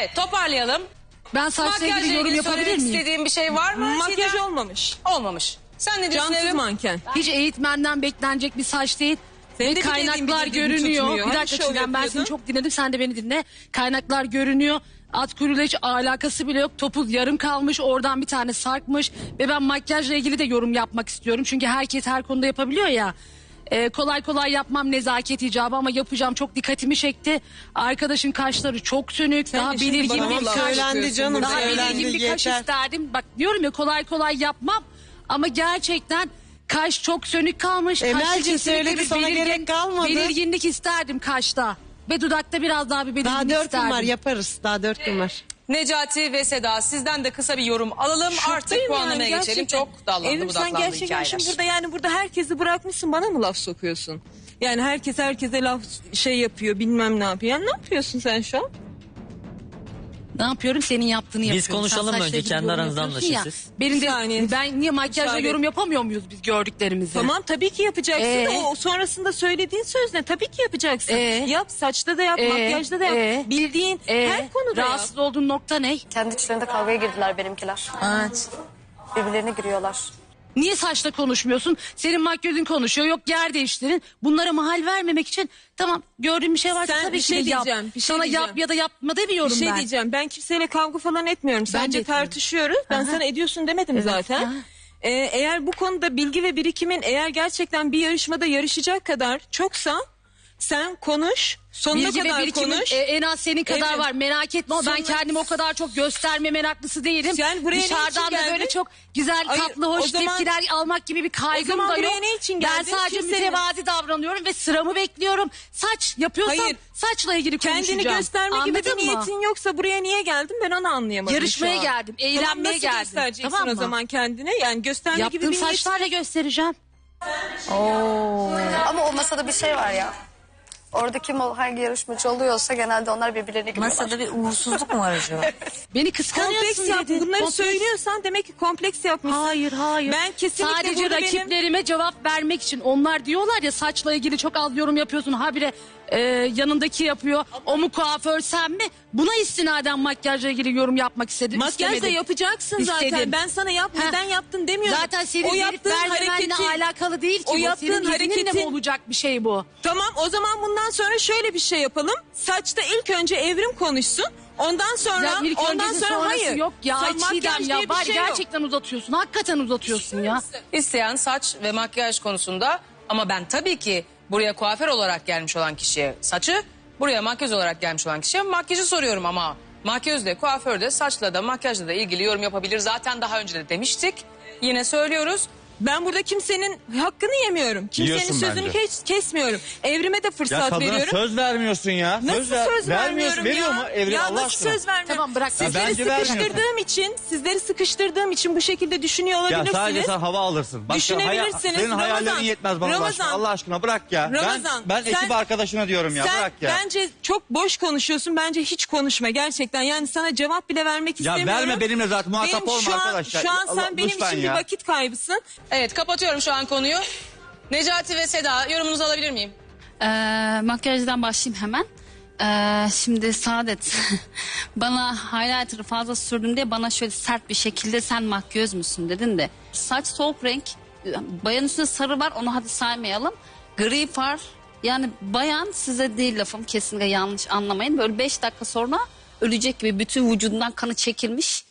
Evet toparlayalım. Ben saçla Makyajla ilgili yorum yapabilir söylemek miyim? istediğin bir şey var mı? Makyaj Çiğdem? olmamış. Olmamış. Sen ne diyorsun Cansız Evrim? manken. Hiç eğitmenden beklenecek bir saç değil. Senin Ve de bir dediğin kaynaklar bir dediğin görünüyor. tutmuyor. Bir Hani dakika şov Çiğdem ben seni yapıyordun. çok dinledim sen de beni dinle. Kaynaklar görünüyor. At kuyruğuyla hiç alakası bile yok. Topuz yarım kalmış oradan bir tane sarkmış. Ve ben makyajla ilgili de yorum yapmak istiyorum. Çünkü herkes her konuda yapabiliyor ya. Ee, kolay kolay yapmam nezaket icabı ama yapacağım çok dikkatimi çekti. Arkadaşın kaşları çok sönük. Sen daha de şimdi belirgin bana bir kaş. Söylendi canım. Daha söylendi, belirgin bir kaş yeter. isterdim. Bak diyorum ya kolay kolay yapmam. Ama gerçekten kaş çok sönük kalmış. Emel'cim kesinlikle söyledi, bir sana gerek kalmadı. Belirginlik isterdim kaşta. Ve dudakta biraz daha bir belirginlik Daha dört isterdim. gün var yaparız. Daha dört gün var. Necati ve Seda sizden de kısa bir yorum alalım. Artık Şoktayım puanlamaya yani, geçelim. gerçekten. Çok dallandı Evrim sen budaklandı gerçekten hikayeler. şimdi burada yani burada herkesi bırakmışsın bana mı laf sokuyorsun? Yani herkes herkese laf şey yapıyor bilmem ne yapıyor. Yani ne yapıyorsun sen şu an? Ne yapıyorum? Senin yaptığını Biz yapıyorum. Sen konuşalım saçla önce, ilgili kendi yorum aranızda yapıyorsun ya. anlaşın siz. Benim Bir de saniye. ben niye makyajla Müsaade. yorum yapamıyor muyuz biz gördüklerimizi? Tamam tabii ki yapacaksın. Ee? da O sonrasında söylediğin söz ne? Tabii ki yapacaksın. Ee? Yap saçta da yap, Ee? makyajda da yap. Ee? Bildiğin Ee, her konuda yap. rahatsız olduğun nokta ne? Kendi içlerinde kavgaya girdiler benimkiler. Evet. Birbirlerine giriyorlar. Niye saçla konuşmuyorsun? Senin makyözün konuşuyor. Yok yer değiştirin. Bunlara mahal vermemek için tamam gördüğün bir şey varsa Sen tabii bir ki şey de yap. diyeceğim, bir şey Sana diyeceğim. yap ya da yapma demiyorum Bir şey ben. diyeceğim. Ben kimseyle kavga falan etmiyorum. Sadece de etmiyorum. tartışıyoruz. Ben sana ediyorsun demedim zaten. Ee, eğer bu konuda bilgi ve birikimin eğer gerçekten bir yarışmada yarışacak kadar çoksa sen konuş. Sonuna ve kadar birikimin konuş. e, en az senin kadar Evet. var. Merak etme. o Ben Sonra- kendimi o kadar çok gösterme meraklısı değilim. Sen buraya ne için Dışarıdan da böyle geldin? çok güzel, Hayır, tatlı, o hoş zaman- tepkiler almak gibi bir kaygım zaman da buraya yok. ne için Ben geldin? sadece Kimsenin- mütevazi davranıyorum ve sıramı bekliyorum. Saç yapıyorsam Hayır. saçla ilgili konuşacağım. Kendini gösterme gibi bir mı? niyetin yoksa buraya niye geldin ben onu anlayamadım Yarışmaya şu an. geldim, Tamam, eğlenmeye nasıl geldim. göstereceksin Tamam o mı? zaman kendine? Yani gösterme gibi Yaptığım bir niyetin saçlarla göstereceğim. Ama o masada bir şey var ya. Orada kim ol- hangi yarışmacı oluyorsa genelde onlar birbirlerine giriyorlar. Masada bir uğursuzluk mu var acaba? Beni kıskanıyorsun Kompleks yap. dedin. Bunları Kompleks. söylüyorsan demek ki kompleks yapmışsın. Hayır hayır. Ben kesinlikle Sadece burada benim- rakiplerime cevap vermek için onlar diyorlar ya saçla ilgili çok az yorum yapıyorsun. Habire e, yanındaki yapıyor. O mu kuaför sen mi? Buna istinaden makyajla ilgili yorum yapmak istedim. Makyaj da istemedim. yapacaksın zaten. İstedim. Ben sana yap Heh. neden yaptın demiyorum. Zaten senin o verip yaptığın vermemenle alakalı değil ki o bu. yaptığın senin hareketinle mi hareketin- olacak bir şey bu? Tamam o zaman bundan sonra şöyle bir şey yapalım. Saçta ilk önce evrim konuşsun. Ondan sonra Ya ilk ondan öncesi sonra sonrası hayır. yok ya. Ay makyaj Çiğdem diye ya bir var şey yok. gerçekten uzatıyorsun. Hakikaten uzatıyorsun ya. İsteyen saç ve makyaj konusunda ama ben tabii ki buraya kuaför olarak gelmiş olan kişiye saçı, buraya makyöz olarak gelmiş olan kişiye makyajı soruyorum ama makyözle, kuaför de saçla da makyajla da ilgili yorum yapabilir. Zaten daha önce de demiştik. Yine söylüyoruz. Ben burada kimsenin hakkını yemiyorum. Kimsenin Yiyorsun sözünü bence. kes- kesmiyorum. Evrime de Ya fırsat kadına veriyorum. söz vermiyorsun ya. Nasıl ver- söz vermiyorum Veriyor ya? mu Evrim ya Allah nasıl aşkına? söz vermiyorum? Tamam, bırak. Ya Sizleri bence vermiyorsun. sıkıştırdığım için, sizleri sıkıştırdığım için bu şekilde düşünüyor Ya olabilirsiniz. sadece sen hava alırsın. Başka hayal, Düşünebilirsiniz. senin hayallerin Ramazan, yetmez bana Ramazan, başka. Allah aşkına bırak ya. Ramazan, ben ben sen- ekip arkadaşına diyorum ya Sen bırak ya. bence çok boş konuşuyorsun. Bence hiç konuşma gerçekten. Yani sana cevap bile vermek Ya istemiyorum. verme benimle zaten muhatap Benim olma şu an, arkadaşlar. Şu an Allah- sen benim lütfen için ya. bir vakit kaybısın. Evet kapatıyorum şu an konuyu. Necati ve Seda yorumunuzu alabilir miyim? Ee, makyajdan başlayayım hemen. Ee, şimdi Saadet bana highlighter'ı fazla sürdün diye bana şöyle sert bir şekilde sen makyöz müsün dedin de. Saç soğuk renk. Bayan üstünde sarı var onu hadi saymayalım. Gri far. Yani bayan size değil lafım kesinlikle yanlış anlamayın. Böyle beş dakika sonra ölecek gibi bütün vücudundan kanı çekilmiş.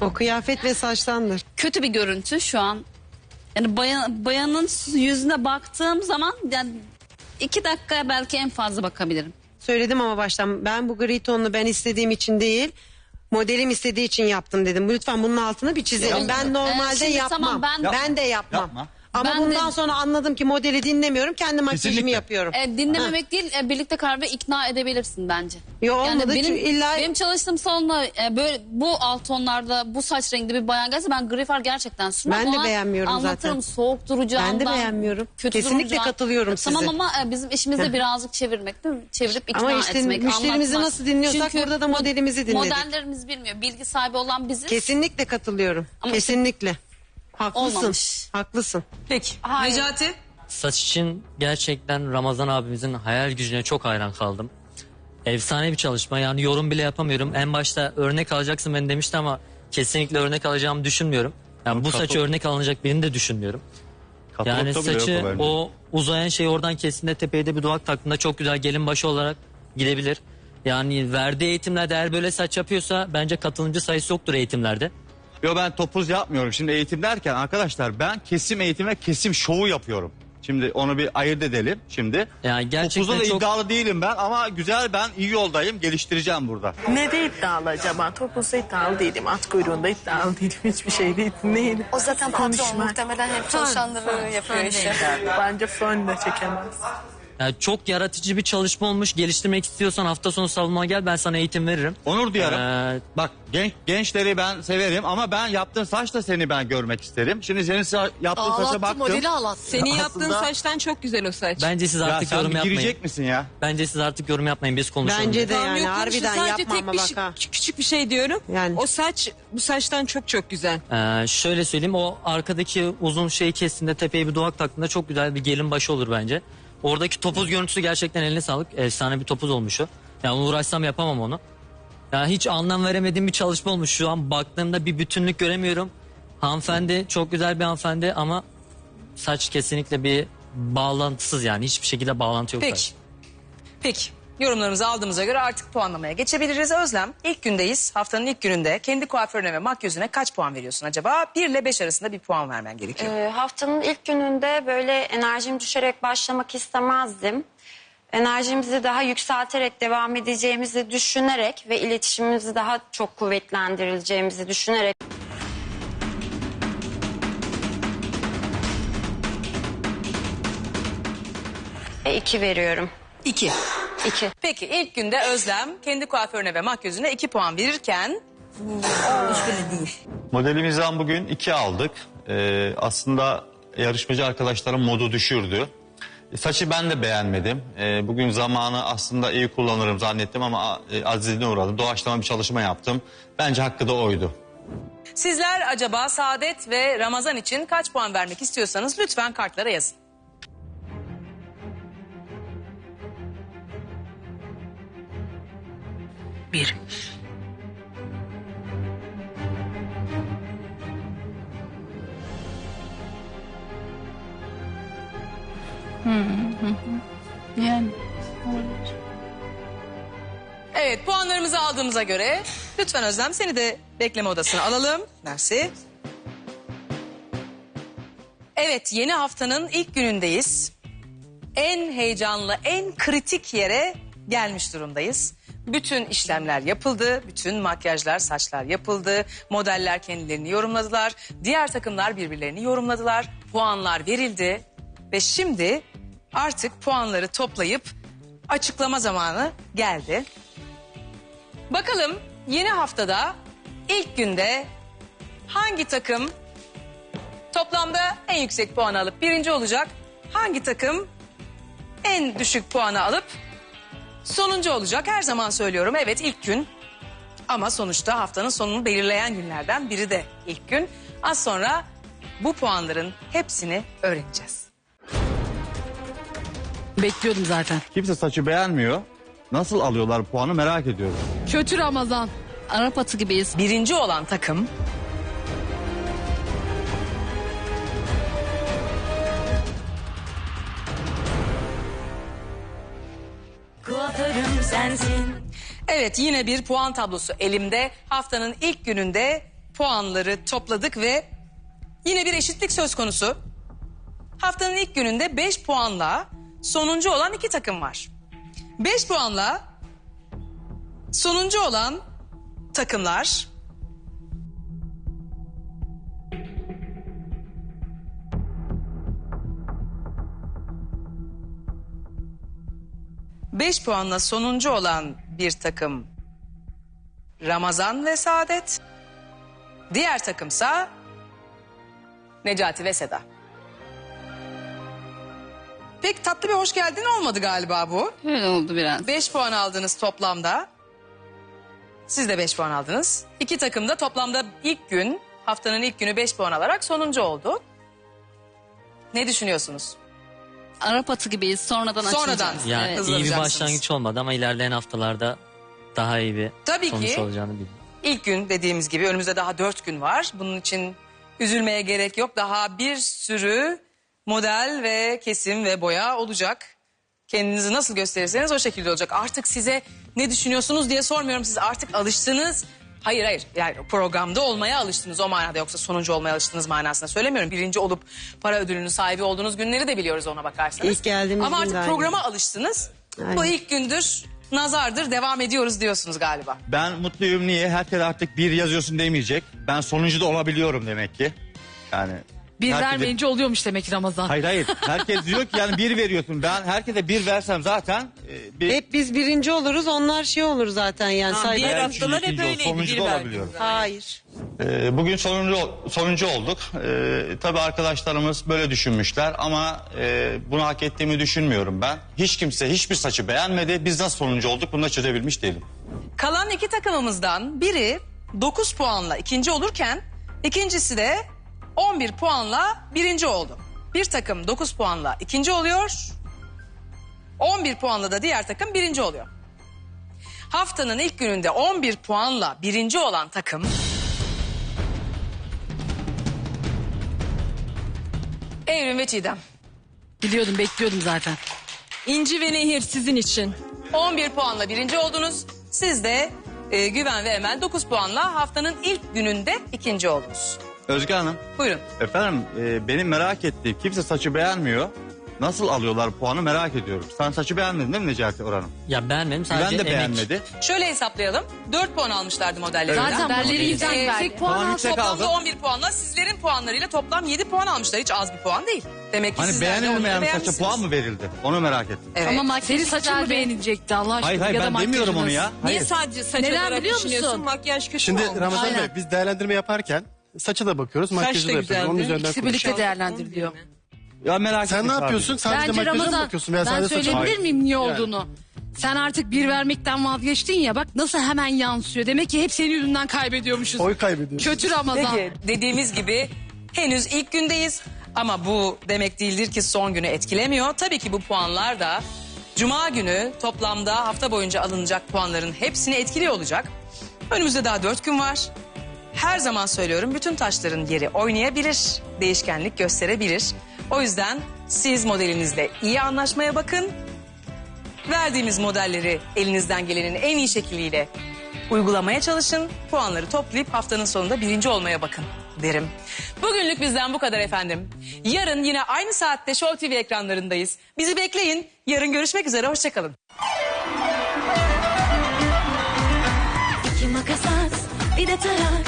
O kıyafet ve saçtandır. kötü bir görüntü şu an. Yani bayan, bayanın yüzüne baktığım zaman yani iki dakika belki en fazla bakabilirim. Söyledim ama baştan ben bu gri tonunu ben istediğim için değil modelim istediği için yaptım dedim. Lütfen bunun altını bir çizelim. Ben normalde Ee, şimdi yapmam. tamam, ben- ben, de yapmam. Yapma. Ama Ben bundan de- sonra anladım ki modeli dinlemiyorum. Kendi makyajımı Kesinlikle. yapıyorum. E, dinlememek değil e, birlikte karar ve ikna edebilirsin bence. Yo, olmadı benim, çünkü illa- benim çalıştığım salonda e, böyle bu alt tonlarda bu saç renginde bir bayan gelse ben gri far gerçekten sürmem. Ben de Ona beğenmiyorum anlatırım, zaten. soğuk duracağından. Ben de beğenmiyorum. Kötü Kesinlikle duracağından. katılıyorum Tamam size. ama e, bizim işimiz de birazcık çevirmek değil mi? Çevirip ikna Ama işte etmek, müşterimizi anlatmak. nasıl dinliyorsak burada da mod- modelimizi dinledik. Modellerimiz bilmiyor. Bilgi sahibi olan biziz. Kesinlikle katılıyorum. Ama Kesinlikle. Haklısın. Olmamış. Haklısın. Peki. Hayır. Necati? saç için gerçekten Ramazan abimizin hayal gücüne çok hayran kaldım. Efsane bir çalışma yani yorum bile yapamıyorum. En başta örnek alacaksın ben demişti ama kesinlikle örnek alacağımı düşünmüyorum. Yani bu saçı örnek alınacak birini de düşünmüyorum. Katılıp Yani yok saçı bence. o uzayan şey oradan kesinlikle tepeye de bir duvak taktığında çok güzel gelin başı olarak gidebilir. Yani verdiği eğitimlerde eğer böyle saç yapıyorsa bence katılımcı sayısı yoktur eğitimlerde. Yo ben topuz yapmıyorum. Şimdi eğitim derken arkadaşlar ben kesim eğitimi ve kesim şovu yapıyorum. Şimdi onu bir ayırt edelim şimdi. Yani gerçekten Topuzda da çok iddialı değilim ben ama güzel ben iyi yoldayım geliştireceğim burada. Ne de iddialı acaba? Topuzda iddialı değilim. At kuyruğunda iddialı değilim. Hiçbir şey değil. Neydi? O zaten patron Konuşma. muhtemelen hep çalışanları yapıyor işi. Bence fön de çekemez. Yani çok yaratıcı bir çalışma olmuş. Geliştirmek istiyorsan hafta sonu savunma gel ben sana eğitim veririm. Onur duyarım. Ee, Bak genç, gençleri ben severim ama ben yaptığın saçla seni ben görmek isterim. Şimdi senin sa- yaptığın saça baktım. ağlattı. Senin yaptığın Aslında- saçtan çok güzel o saç. bence siz Ya artık sen yorum bir yapmayın. girecek misin ya? Bence siz artık yorum yapmayın biz konuşalım. Bence de Tamam, yani yok, konuşun. harbiden Sadece yapma tek ama bir bak şey- ha. küçük bir şey diyorum. Yani. O saç bu saçtan çok çok güzel. Ee, şöyle söyleyeyim o arkadaki uzun şeyi kestiğinde tepeye bir duvak taktığında çok güzel bir gelin başı olur bence. Oradaki topuz görüntüsü gerçekten eline sağlık. Efsane bir topuz olmuş o. Yani uğraşsam yapamam onu. Yani hiç anlam veremediğim bir çalışma olmuş. Şu an baktığımda bir bütünlük göremiyorum. Hanımefendi çok güzel bir hanımefendi ama saç kesinlikle bir bağlantısız yani hiçbir şekilde bağlantı yok. Peki. Peki. Yorumlarımızı aldığımıza göre artık puanlamaya geçebiliriz. Özlem ilk gündeyiz. Haftanın ilk gününde kendi kuaförüne ve makyözüne kaç puan veriyorsun acaba? 1 ile 5 arasında bir puan vermen gerekiyor. Ee, haftanın ilk gününde böyle enerjim düşerek başlamak istemezdim. Enerjimizi daha yükselterek devam edeceğimizi düşünerek ve iletişimimizi daha çok kuvvetlendirileceğimizi düşünerek e, iki veriyorum. 2. İki. Peki ilk günde Özlem kendi kuaförüne ve makyözüne 2 puan verirken Modelimizden bugün iki aldık. Ee, aslında yarışmacı arkadaşlarım modu düşürdü. E, Saçı ben de beğenmedim. Ee, bugün zamanı aslında iyi kullanırım zannettim ama e, azizliğine uğradım. Doğaçlama bir çalışma yaptım. Bence hakkı da oydu. sizler acaba Saadet ve Ramazan için kaç puan vermek istiyorsanız lütfen kartlara yazın. Bir. Yani Evet puanlarımızı aldığımıza göre lütfen Özlem seni de bekleme odasına alalım. Mersi. Evet yeni haftanın ilk günündeyiz. En heyecanlı, en kritik yere gelmiş durumdayız. Bütün işlemler yapıldı, bütün makyajlar, saçlar yapıldı. Modeller kendilerini yorumladılar. Diğer takımlar birbirlerini yorumladılar. Puanlar verildi. Ve şimdi artık puanları toplayıp açıklama zamanı geldi. Bakalım yeni haftada ilk günde hangi takım toplamda en yüksek puan alıp birinci olacak? Hangi takım en düşük puanı alıp sonuncu olacak? Her zaman söylüyorum evet ilk gün ama sonuçta haftanın sonunu belirleyen günlerden biri de ilk gün. Az sonra bu puanların hepsini öğreneceğiz. Bekliyordum zaten. Kimse saçı beğenmiyor. Nasıl alıyorlar puanı merak ediyorum. Kötü Ramazan. Arap atı gibiyiz. Birinci olan takım sensin. Evet yine bir puan tablosu elimde. Haftanın ilk gününde puanları topladık ve yine bir eşitlik söz konusu. Haftanın ilk gününde 5 puanla sonuncu olan iki takım var. 5 puanla sonuncu olan takımlar Beş puanla sonuncu olan bir takım Ramazan ve Saadet. Diğer takımsa Necati ve Seda. Pek tatlı bir hoş geldin olmadı galiba bu. Öyle oldu biraz. 5 puan aldınız toplamda. Siz de 5 puan aldınız. İki takım da toplamda ilk gün, haftanın ilk günü 5 puan alarak sonuncu oldu. Ne düşünüyorsunuz? Arap atı gibiyiz. Sonradan Sonradan. açılacağız. Yani Evet. iyi bir Hızlanacaksınız. başlangıç olmadı ama ilerleyen haftalarda daha iyi bir Tabii sonuç ki. olacağını biliyorum. İlk gün dediğimiz gibi önümüzde daha dört gün var. Bunun için üzülmeye gerek yok. Daha bir sürü model ve kesim ve boya olacak. Kendinizi nasıl gösterirseniz o şekilde olacak. Artık size ne düşünüyorsunuz diye sormuyorum. Siz artık alıştınız. Hayır hayır yani programda olmaya alıştınız o manada yoksa sonuncu olmaya alıştınız manasında söylemiyorum. Birinci olup para ödülünün sahibi olduğunuz günleri de biliyoruz ona bakarsanız. İlk geldiğimiz Ama artık de aynı. programa alıştınız. Bu Aynen. ilk gündür nazardır devam ediyoruz diyorsunuz galiba. Ben mutluyum niye? Herkes artık bir yazıyorsun demeyecek. Ben sonuncu da olabiliyorum demek ki. Yani Bir herkese- vermeyince oluyormuş demek ki Ramazan. Hayır hayır. Herkes diyor ki yani bir veriyorsun. Ben herkese bir versem zaten e, bir Hep biz birinci oluruz onlar şey olur zaten yani. Ha, saygı- diğer haftalar ikinci, hep ol- öyleydi. sonuncu Bir da olabiliyorum. Hayır. Ee, bugün sonuncu sonuncu olduk. Ee, tabii arkadaşlarımız böyle düşünmüşler ama e, bunu hak ettiğimi düşünmüyorum ben. Hiç kimse hiçbir saçı beğenmedi. Biz nasıl sonuncu olduk bunu da çözebilmiş değilim. Kalan iki takımımızdan biri 9 puanla ikinci olurken ikincisi de 11 puanla birinci oldu. Bir takım 9 puanla ikinci oluyor. 11 puanla da diğer takım birinci oluyor. Haftanın ilk gününde 11 puanla birinci olan takım Evrim ve Çiğdem. Biliyordum bekliyordum zaten. İnci ve Nehir sizin için. 11 puanla birinci oldunuz. Siz de e, Güven ve Emel 9 puanla haftanın ilk gününde ikinci oldunuz. Özge Hanım. Buyurun. Efendim e, benim merak ettiğim kimse saçı beğenmiyor. Nasıl alıyorlar puanı merak ediyorum. Sen saçı beğenmedin değil mi Necati Orhan'ım? Ya beğenmedim sadece Güven de emek. beğenmedi. Şöyle hesaplayalım. 4 puan almışlardı modellerden. Zaten modelleri yüzden Ee, yüksek puan Tamam, aldı. yüksek Toplamda aldı. 11 puanla sizlerin puanlarıyla toplam 7 puan almışlar. Hiç az bir puan değil. Demek ki Hani sizler de onları beğenilmeyen saça beğenmişsiniz. puan mı verildi? Onu merak ettim. Evet. Ama Senin saçın mı beğenilecekti Allah aşkına? Hayır hayır ya da ben demiyorum onu ya. Niye Hayır. sadece saç Neden olarak biliyor düşünüyorsun? musun? Makyaj kötü Şimdi? Ramazan Aynen. Bey biz değerlendirme yaparken saça da bakıyoruz, Saç makyajı da yapıyoruz. Onun üzerinden İkisi konuşuyoruz. birlikte değerlendiriliyor. Ya merak Sen ettim ne sadece. yapıyorsun? Sadece Bence makyaja mı Ramazan bakıyorsun veya ben sadece saça mı? söyleyebilir miyim niye Yani. olduğunu? Sen artık bir vermekten vazgeçtin ya bak nasıl hemen yansıyor. Demek ki hep senin yüzünden kaybediyormuşuz. Oy kaybediyoruz. Kötü Ramazan. Peki dediğimiz gibi henüz ilk gündeyiz. Ama bu demek değildir ki son günü etkilemiyor. Tabii ki bu puanlar da Cuma günü toplamda hafta boyunca alınacak puanların hepsini etkili olacak. Önümüzde daha dört gün var. Her zaman söylüyorum bütün taşların yeri oynayabilir, değişkenlik gösterebilir. O yüzden siz modelinizle iyi anlaşmaya bakın. Verdiğimiz modelleri elinizden gelenin en iyi şekliyle uygulamaya çalışın. Puanları toplayıp haftanın sonunda birinci olmaya bakın derim. Bugünlük bizden bu kadar efendim. Yarın yine aynı saatte Show TV ekranlarındayız. Bizi bekleyin. Yarın görüşmek üzere. Hoşçakalın. İki makas bir de tarak.